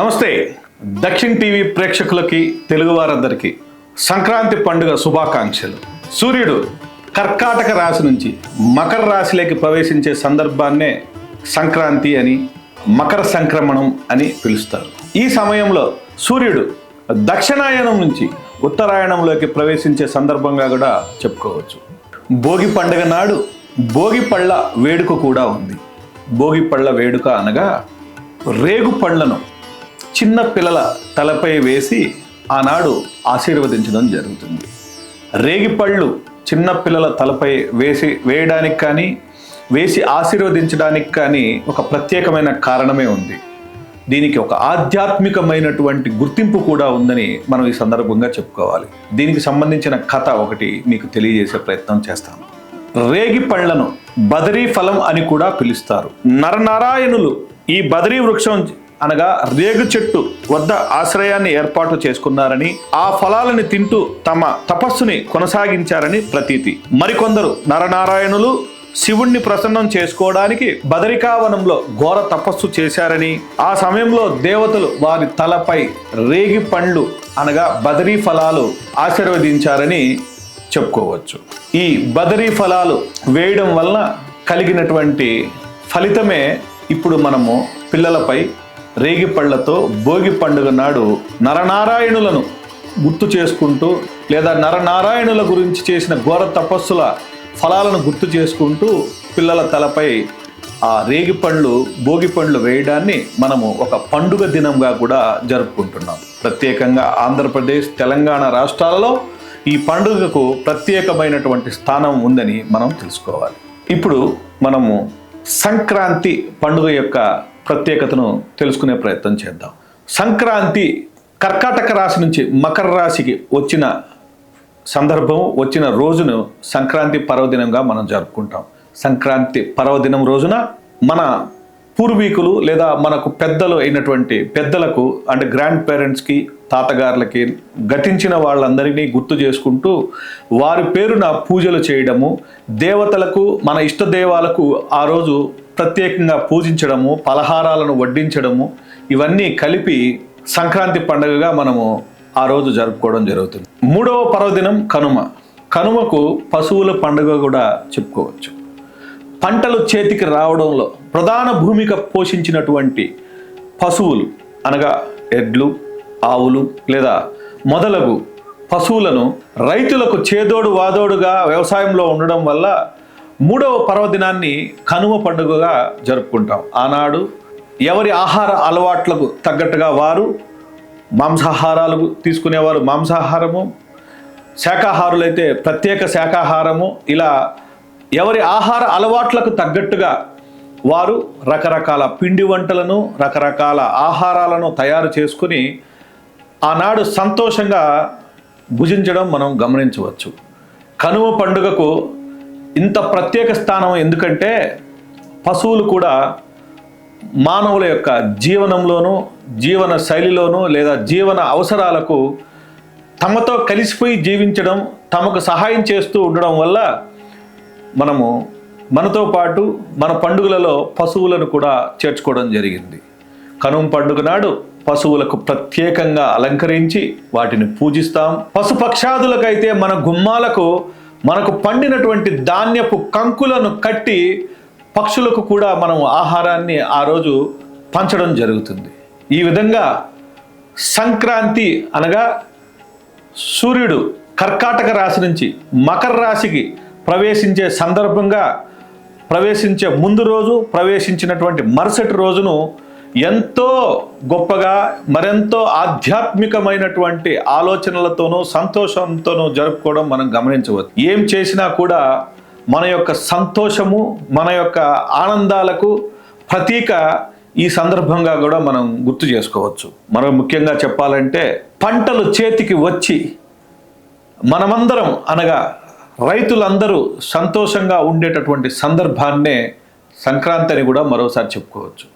నమస్తే. దక్షిణ్ టీవీ ప్రేక్షకులకి తెలుగువారందరికీ సంక్రాంతి పండుగ శుభాకాంక్షలు. సూర్యుడు కర్కాటక రాశి నుంచి మకర రాశిలోకి ప్రవేశించే సందర్భాన్నే సంక్రాంతి అని మకర సంక్రమణం అని పిలుస్తారు. ఈ సమయంలో సూర్యుడు దక్షిణాయనం నుంచి ఉత్తరాయణంలోకి ప్రవేశించే సందర్భంగా కూడా చెప్పుకోవచ్చు. భోగి పండుగ నాడు భోగి పళ్ళ వేడుక కూడా ఉంది. భోగి పళ్ళ వేడుక అనగా రేగు పళ్ళను చిన్న పిల్లల తలపై వేసి ఆనాడు ఆశీర్వదించడం జరుగుతుంది. రేగిపళ్ళు చిన్న పిల్లల తలపై వేసి వేయడానికి కానీ వేసి ఆశీర్వదించడానికి కానీ ఒక ప్రత్యేకమైన కారణమే ఉంది. దీనికి ఒక ఆధ్యాత్మికమైనటువంటి గుర్తింపు కూడా ఉందని మనం ఈ సందర్భంగా చెప్పుకోవాలి. దీనికి సంబంధించిన కథ ఒకటి మీకు తెలియజేసే ప్రయత్నం చేస్తాను. రేగి పళ్ళను బదరీ ఫలం అని కూడా పిలుస్తారు. నరనారాయణులు ఈ బదరీ వృక్షం అనగా రేగు చెట్టు వద్ద ఆశ్రయాన్ని ఏర్పాటు చేసుకున్నారని ఆ ఫలాలను తింటూ తమ తపస్సుని కొనసాగించారని ప్రతీతి. మరికొందరు నరనారాయణులు శివుణ్ణి ప్రసన్నం చేసుకోవడానికి బదరికావనంలో ఘోర తపస్సు చేశారని ఆ సమయంలో దేవతలు వారి తలపై రేగి పండ్లు అనగా బదరీ ఫలాలు ఆశీర్వదించారని చెప్పుకోవచ్చు. ఈ బదరీ ఫలాలు వేయడం వలన కలిగినటువంటి ఫలితమే ఇప్పుడు మనము పిల్లలపై రేగిపళ్ళతో భోగి పండుగ నాడు నరనారాయణులను గుర్తు చేసుకుంటూ లేదా నరనారాయణుల గురించి చేసిన ఘోర తపస్సుల ఫలాలను గుర్తు చేసుకుంటూ పిల్లల తలపై ఆ రేగి పండ్లు భోగి పండ్లు వేయడాన్ని మనము ఒక పండుగ దినంగా కూడా జరుపుకుంటున్నాం. ప్రత్యేకంగా ఆంధ్రప్రదేశ్ తెలంగాణ రాష్ట్రాలలో ఈ పండుగకు ప్రత్యేకమైనటువంటి స్థానం ఉందని మనం తెలుసుకోవాలి. ఇప్పుడు మనము సంక్రాంతి పండుగ యొక్క ప్రత్యేకతను తెలుసుకునే ప్రయత్నం చేద్దాం. సంక్రాంతి కర్కాటక రాశి నుంచి మకర రాశికి వచ్చిన సందర్భం వచ్చిన రోజును సంక్రాంతి పర్వదినంగా మనం జరుపుకుంటాం. సంక్రాంతి పర్వదినం రోజున మన పూర్వీకులు లేదా మనకు పెద్దలు అయినటువంటి పెద్దలకు అంటే గ్రాండ్ పేరెంట్స్కి తాతగారులకి గతించిన వాళ్ళందరినీ గుర్తు చేసుకుంటూ వారి పేరున పూజలు చేయడము దేవతలకు మన ఇష్ట దేవాలకు ఆ రోజు ప్రత్యేకంగా పూజించడము పలహారాలను వడ్డించడము ఇవన్నీ కలిపి సంక్రాంతి పండుగగా మనము ఆ రోజు జరుపుకోవడం జరుగుతుంది. మూడవ పర్వదినం కనుమ. కనుమకు పశువుల పండుగ కూడా చెప్పుకోవచ్చు. పంటలు చేతికి రావడంలో ప్రధాన భూమిక పోషించినటువంటి పశువులు అనగా ఎడ్లు ఆవులు లేదా మొదలగు పశువులను రైతులకు చేదోడు వాదోడుగా వ్యవసాయంలో ఉండడం వల్ల మూడవ పర్వదినాన్ని కనుమ పండుగగా జరుపుకుంటాం. ఆనాడు ఎవరి ఆహార అలవాట్లకు తగ్గట్టుగా వారు మాంసాహారాలు తీసుకునేవారు. మాంసాహారము శాకాహారులైతే ప్రత్యేక శాకాహారము ఇలా ఎవరి ఆహార అలవాట్లకు తగ్గట్టుగా వారు రకరకాల పిండి వంటలను రకరకాల ఆహారాలను తయారు చేసుకుని ఆనాడు సంతోషంగా భుజించడం మనం గమనించవచ్చు. కనుమ పండుగకు ఇంత ప్రత్యేక స్థానం ఎందుకంటే పశువులు కూడా మానవుల యొక్క జీవనంలోనూ జీవన శైలిలోనూ లేదా జీవన అవసరాలకు తమతో కలిసిపోయి జీవించడం తమకు సహాయం చేస్తూ ఉండడం వల్ల మనము మనతో పాటు మన పండుగలలో పశువులను కూడా చేర్చుకోవడం జరిగింది. కనుమ పండుగ నాడు పశువులకు ప్రత్యేకంగా అలంకరించి వాటిని పూజిస్తాం. పశుపక్షాదులకైతే మన గుమ్మాలకు మనకు పండినటువంటి ధాన్యపు కంకులను కట్టి పక్షులకు కూడా మనం ఆహారాన్ని ఆ రోజు పంచడం జరుగుతుంది. ఈ విధంగా సంక్రాంతి అనగా సూర్యుడు కర్కాటక రాశి నుంచి మకర రాశికి ప్రవేశించే సందర్భంగా ప్రవేశించే ముందు రోజు ప్రవేశించినటువంటి మరుసటి రోజును ఎంతో గొప్పగా మరెంతో ఆధ్యాత్మికమైనటువంటి ఆలోచనలతోనూ సంతోషంతోనూ జరుపుకోవడం మనం గమనించవచ్చు. ఏం చేసినా కూడా మన యొక్క సంతోషము మన యొక్క ఆనందాలకు ప్రతీక ఈ సందర్భంగా కూడా మనం గుర్తు చేసుకోవచ్చు. మనం ముఖ్యంగా చెప్పాలంటే పంటలు చేతికి వచ్చి మనమందరం అనగా రైతులందరూ సంతోషంగా ఉండేటటువంటి సందర్భాన్నే సంక్రాంతి అని కూడా మరోసారి చెప్పుకోవచ్చు.